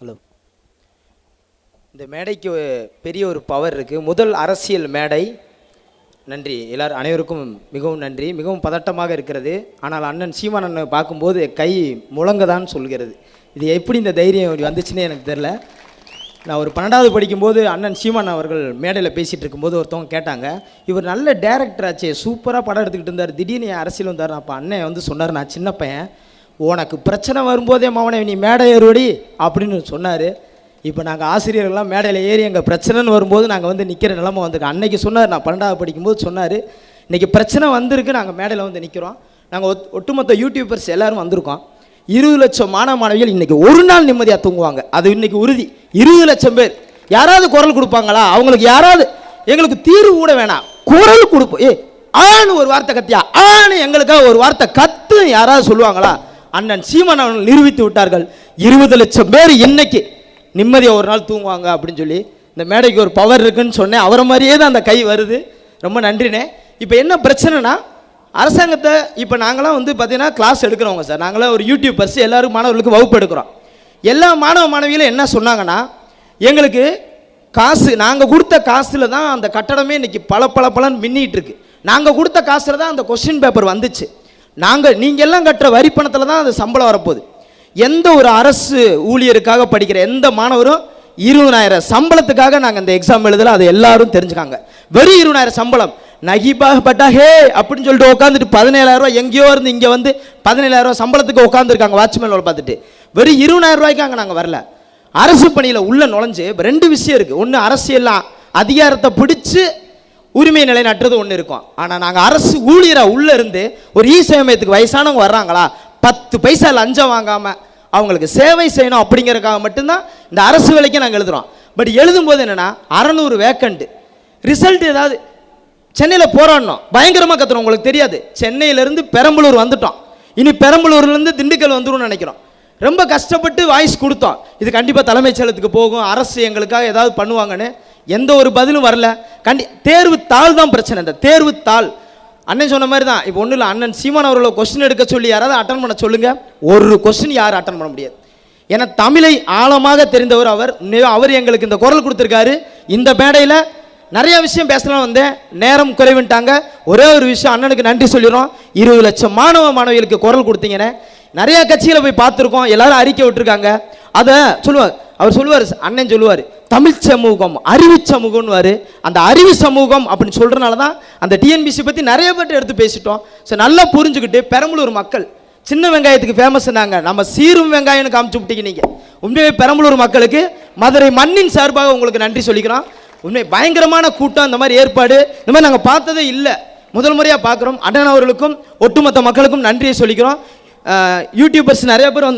Hello இந்த மேடைக்கு பெரிய ஒரு பவர் இருக்குது முதல் அரசியல் மேடை. நன்றி. எல்லார் அனைவருக்கும் மிகவும் நன்றி. மிகவும் பதட்டமாக இருக்கிறது. ஆனால் அண்ணன் சீமான் அண்ணன் பார்க்கும்போது கை முழங்கதான் சொல்கிறது. இது எப்படி இந்த தைரியம் இப்படி வந்துச்சுன்னே எனக்கு தெரில நான் ஒரு பன்னெண்டாவது படிக்கும்போது அண்ணன் சீமான் அவர்கள் மேடையில் பேசிகிட்டு இருக்கும்போது ஒருத்தவங்க கேட்டாங்க இவர் நல்ல டேரக்டர் ஆச்சு. சூப்பராக படம் எடுத்துக்கிட்டு இருந்தார். திடீர்னு அரசியல் வந்தார் அப்போ அண்ணன் வந்து சொன்னார் நான் சின்ன பையன். உனக்கு பிரச்சனை வரும்போதே மவனை நீ மேடை ஏறுவடி அப்படின்னு சொன்னார். இப்போ நாங்கள் ஆசிரியர்கள்லாம் மேடையில் ஏறி எங்கள் பிரச்சனைன்னு வரும்போது நாங்கள் வந்து நிற்கிற நிலமை வந்திருக்கோம் அன்னைக்கு சொன்னார் நான் பன்னெண்டாவது படிக்கும்போது சொன்னார் இன்றைக்கி பிரச்சனை வந்திருக்கு நாங்கள் மேடையில் வந்து நிற்கிறோம் நாங்கள் ஒத் ஒட்டுமொத்த யூடியூபர்ஸ் எல்லோரும் வந்திருக்கோம். இருபது லட்சம் மாணவ மாணவிகள் இன்றைக்கி ஒரு நாள் நிம்மதியாக தூங்குவாங்க. அது இன்றைக்கி உறுதி. இருபது லட்சம் பேர். யாராவது குரல் கொடுப்பாங்களா? அவங்களுக்கு யாராவது எங்களுக்கு தீர்வு கூட வேணாம். குரல் கொடுப்போம். ஏ ஆண் ஒரு வார்த்தை கத்தியா? ஆண் எங்களுக்காக ஒரு வார்த்தை கத்து யாராவது சொல்லுவாங்களா? அண்ணன் சீமான் அவர்கள் நிரூபித்து விட்டார்கள். இருபது லட்சம் பேர் இன்னைக்கு நிம்மதியாக ஒரு நாள் தூங்குவாங்க அப்படின்னு சொல்லி இந்த மேடைக்கு ஒரு பவர் இருக்குன்னு சொன்னேன். அவரை மாதிரியே தான் அந்த கை வருது. ரொம்ப நன்றினே இப்போ என்ன பிரச்சனைனா அரசாங்கத்தை இப்போ நாங்களாம் வந்து பார்த்தீங்கன்னா கிளாஸ் எடுக்கிறவங்க சார். நாங்களாம் ஒரு யூடியூப் பர்ஸ் எல்லாரும் மாணவர்களுக்கு வகுப்பு எடுக்கிறோம். எல்லா மாணவ மாணவிகளும் என்ன சொன்னாங்கன்னா எங்களுக்கு காசு நாங்கள் கொடுத்த காசில் தான் அந்த கட்டடமே இன்றைக்கி பல பல பலன் மின்னிட்டு இருக்கு. நாங்கள் கொடுத்த காசில் தான் அந்த கொஸ்டின் பேப்பர் வந்துச்சு. நாங்கள் நீங்கள் எல்லாம் கட்டுற வரி பணத்தில் தான் அந்த சம்பளம் வரப்போகுது. எந்த ஒரு அரசு ஊழியருக்காக படிக்கிற எந்த மாணவரும் இருபதாயிரம் சம்பளத்துக்காக நாங்கள் இந்த எக்ஸாம் எழுதல அதை எல்லாரும் தெரிஞ்சுக்காங்க. வெறும் இருபதாயிரம் சம்பளம். நகிபாக பட்டா ஹே அப்படின்னு சொல்லிட்டு உட்காந்துட்டு பதினேழாயிரம் ரூபா எங்கேயோ இருந்து இங்கே வந்து பதினேழாயிரம் சம்பளத்துக்கு உட்காந்துருக்காங்க வாட்ச்மேன் வேலை பார்த்துட்டு. வெறும் இருபதாயிரம் ரூபாய்க்கு அங்கே நாங்கள் வரல. அரசு பணியில் உள்ளே நுழைஞ்சு ரெண்டு விஷயம் இருக்குது ஒன்று அரசியல்லாம் அதிகாரத்தை பிடிச்சி உரிமை நிலைநாட்டுறது ஒன்று இருக்கும். ஆனால் நாங்கள் அரசு ஊழியராக உள்ளே இருந்து ஒரு இ சேமயத்துக்கு வயசானவங்க வர்றாங்களா? பத்து பைசா லஞ்சம் வாங்காமல் அவங்களுக்கு சேவை செய்யணும் அப்படிங்கிறதுக்காக மட்டும்தான் இந்த அரசு வேலைக்கு நாங்கள் எழுதுகிறோம் பட் எழுதும்போது என்னென்னா அறநூறு வேக்கண்ட்டு ரிசல்ட் ஏதாவது சென்னையில் போராடணும். பயங்கரமாக கத்துறோம் உங்களுக்கு தெரியாது. சென்னையிலேருந்து பெரம்பலூர் வந்துட்டோம். இனி பெரம்பலூர்லேருந்து திண்டுக்கல் வந்துரும்னு நினைக்கிறோம். ரொம்ப கஷ்டப்பட்டு வாய்ஸ் கொடுத்தோம். இது கண்டிப்பாக தலைமைச் செயலத்துக்கு போகும். அரசு எங்களுக்காக ஏதாவது பண்ணுவாங்கன்னு எந்த ஒரு பதிலும் வரல. கண்டி தேர்வு தாள் தான் பிரச்சனை இந்த தேர்வு தாள். அண்ணன் சொன்ன மாதிரி தான் இப்போ ஒன்றும் இல்லை அண்ணன் சீமான் அவர்களை கொஸ்டின் எடுக்க சொல்லி யாராவது அட்டன் பண்ண சொல்லுங்கள் ஒரு கொஸ்டின் யாரும் அட்டன் பண்ண முடியாது. ஏன்னா தமிழை ஆழமாக தெரிந்தவர் அவர். அவர் எங்களுக்கு இந்த குரல் கொடுத்துருக்காரு. இந்த மேடையில் நிறைய விஷயம் பேசலாம் வந்தேன். நேரம் குறைவுன்ட்டாங்க ஒரே ஒரு விஷயம் அண்ணனுக்கு நன்றி சொல்லிடுறோம். இருபது லட்சம் மாணவ மாணவிகளுக்கு குரல் கொடுத்தீங்கன்னு. நிறைய கட்சிகளை போய் பார்த்துருக்கோம். எல்லாரும் அறிக்கை விட்டுருக்காங்க. அதை சொல்லுவார் அவர் சொல்லுவார் அண்ணன் சொல்லுவார் தமிழ் சமூகம் அறிவு சமூகம்னுவார். அந்த அறிவு சமூகம் அப்படின்னு சொல்கிறனால தான் அந்த டிஎன்பிசி பற்றி நிறைய பேர் எடுத்து பேசிட்டோம். ஸோ நல்லா புரிஞ்சுக்கிட்டு பெரம்பலூர் மக்கள் சின்ன வெங்காயத்துக்கு ஃபேமஸ்னாங்க நம்ம சீரும் வெங்காயம்னு காமிச்சு விட்டீங்க நீங்கள் உண்மையை பெரம்பலூர் மக்களுக்கு மதுரை மண்ணின் சார்பாக உங்களுக்கு நன்றி சொல்லிக்கிறோம். உண்மை பயங்கரமான கூட்டம் இந்த மாதிரி ஏற்பாடு. இந்த மாதிரி நாங்கள் பார்த்ததே இல்லை. முதல் முறையாக பார்க்குறோம். அண்ணன் அவர்களுக்கும் ஒட்டுமொத்த மக்களுக்கும் நன்றியை சொல்லிக்கிறோம். யூடியூபர்ஸ் நிறைய பேர் வந்து